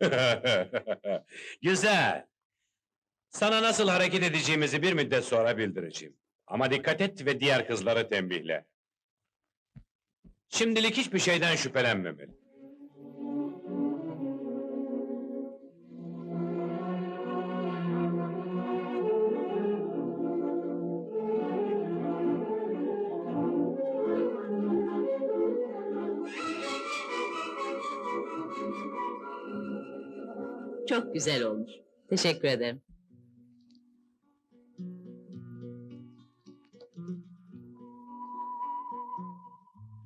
Güzel. Sana nasıl hareket edeceğimizi bir müddet sonra bildireceğim. Ama dikkat et ve diğer kızları tembihle. Şimdilik hiçbir şeyden şüphelenmemeli. Çok güzel olmuş. Teşekkür ederim.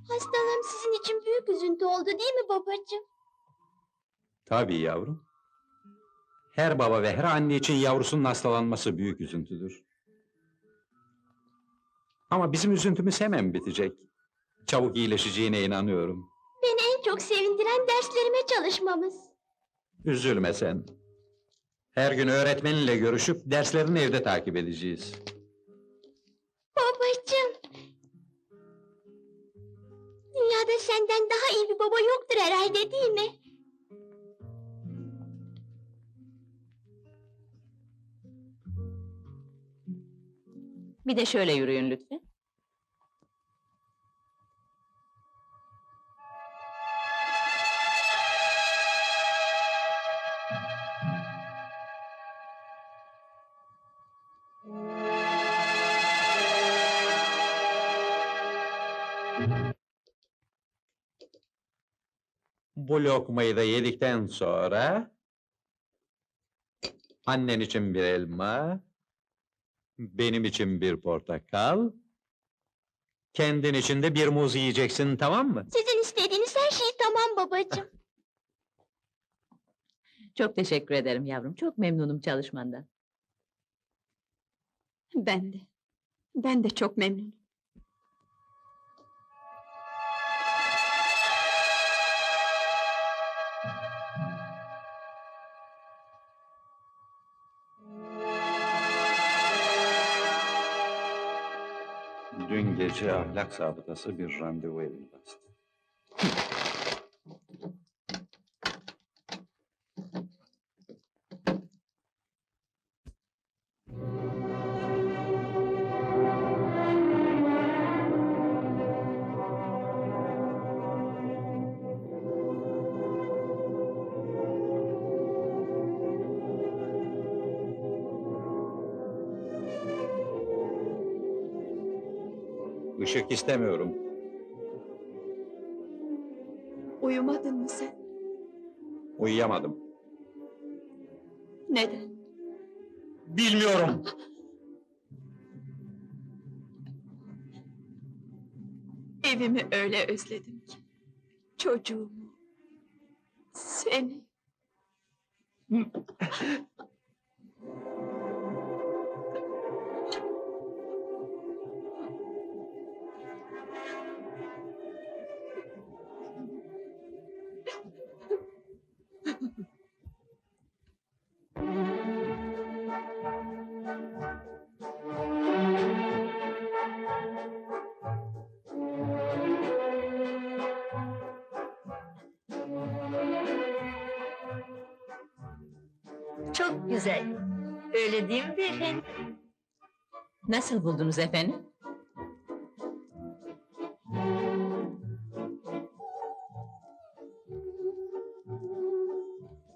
Hastalığım sizin için büyük üzüntü oldu değil mi babacığım? Tabii yavrum. Her baba ve her anne için yavrusunun hastalanması büyük üzüntüdür. Ama bizim üzüntümüz hemen bitecek. Çabuk iyileşeceğine inanıyorum. Beni en çok sevindiren derslerime çalışmamız. Üzülme sen. Her gün öğretmeninle görüşüp derslerini evde takip edeceğiz. Babacığım. Dünyada senden daha iyi bir baba yoktur herhalde değil mi? Bir de şöyle yürüyün lütfen. Bu lokmayı da yedikten sonra... Annen için bir elma... Benim için bir portakal... Kendin için de bir muz yiyeceksin, tamam mı? Sizin istediğiniz her şey tamam babacığım. Çok teşekkür ederim yavrum. Çok memnunum çalışmandan. Ben de. Ben de çok memnunum. Dün gece ahlak zabıtası bir randevu evine bastı. Işık istemiyorum. Uyumadın mı sen? Uyuyamadım. Neden? Bilmiyorum. Evimi öyle özledim ki. Çocuğumu. Seni. Çok güzel. Öyle değil mi beyefendi? Nasıl buldunuz efendim?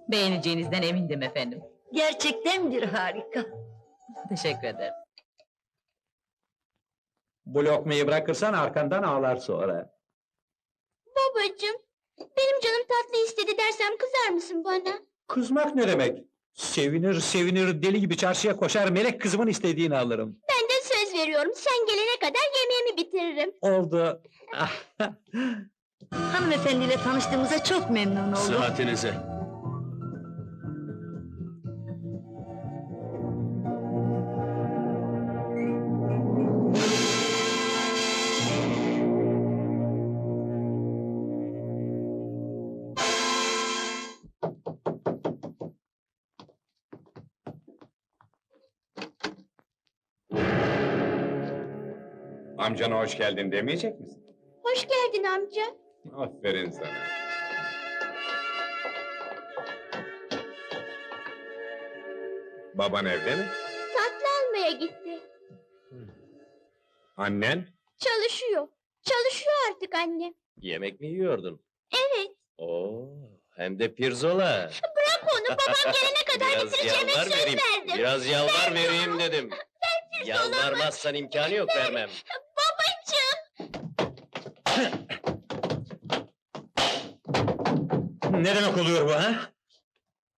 Beğeneceğinizden emindim efendim. Gerçekten bir harika. Teşekkür ederim. Bu lokmayı bırakırsan arkandan ağlar sonra. Babacığım. Benim canım tatlı istedi dersem kızar mısın bana? Kızmak ne demek? Sevinir sevinir deli gibi çarşıya koşar melek kızımın istediğini alırım. Ben de söz veriyorum. Sen gelene kadar yemeğimi bitiririm. Oldu. Hanımefendiyle tanıştığımıza çok memnun oldum. Sıhhatinize. Amcana hoş geldin demeyecek misin? Hoş geldin amca. Aferin sana. Baban evde mi? Tatlı almaya gitti. Annen? Çalışıyor. Çalışıyor artık anne. Yemek mi yiyordun? Evet. Oo, hem de pirzola. Bırak onu babam gelene kadar Biraz bitireceğime yalvar söz vereyim. verdim. Biraz yalvar vereyim dedim. Yalvarmazsan imkanı yok vermem. Ne demek oluyor bu ha?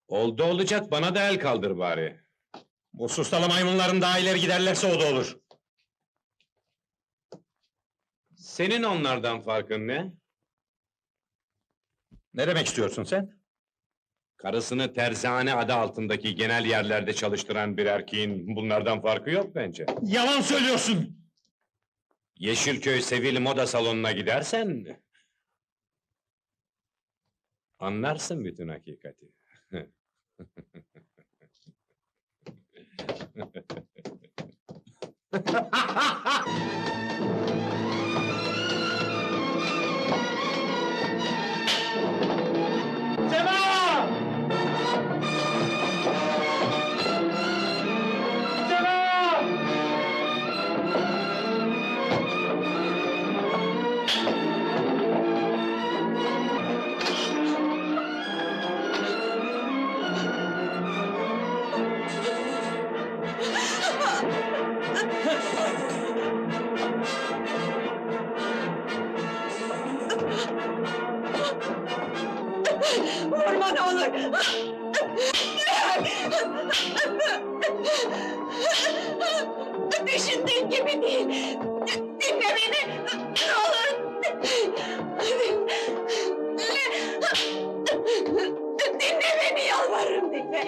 Oldu olacak bana da el kaldır bari. Bu sustalı maymunların daha ileri giderlerse o da olur. Senin onlardan farkın ne? Ne demek istiyorsun sen? Karısını terzane adı altındaki genel yerlerde çalıştıran bir erkeğin bunlardan farkı yok bence. Yalan söylüyorsun! Yeşilköy Sevil Moda Salonu'na gidersen... ...anlarsın bütün hakikati. Düşündüğün gibi değil. Dinle beni! Ne olur! Dinle beni yalvarırım dinle!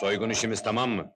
Soygun işimiz tamam mı?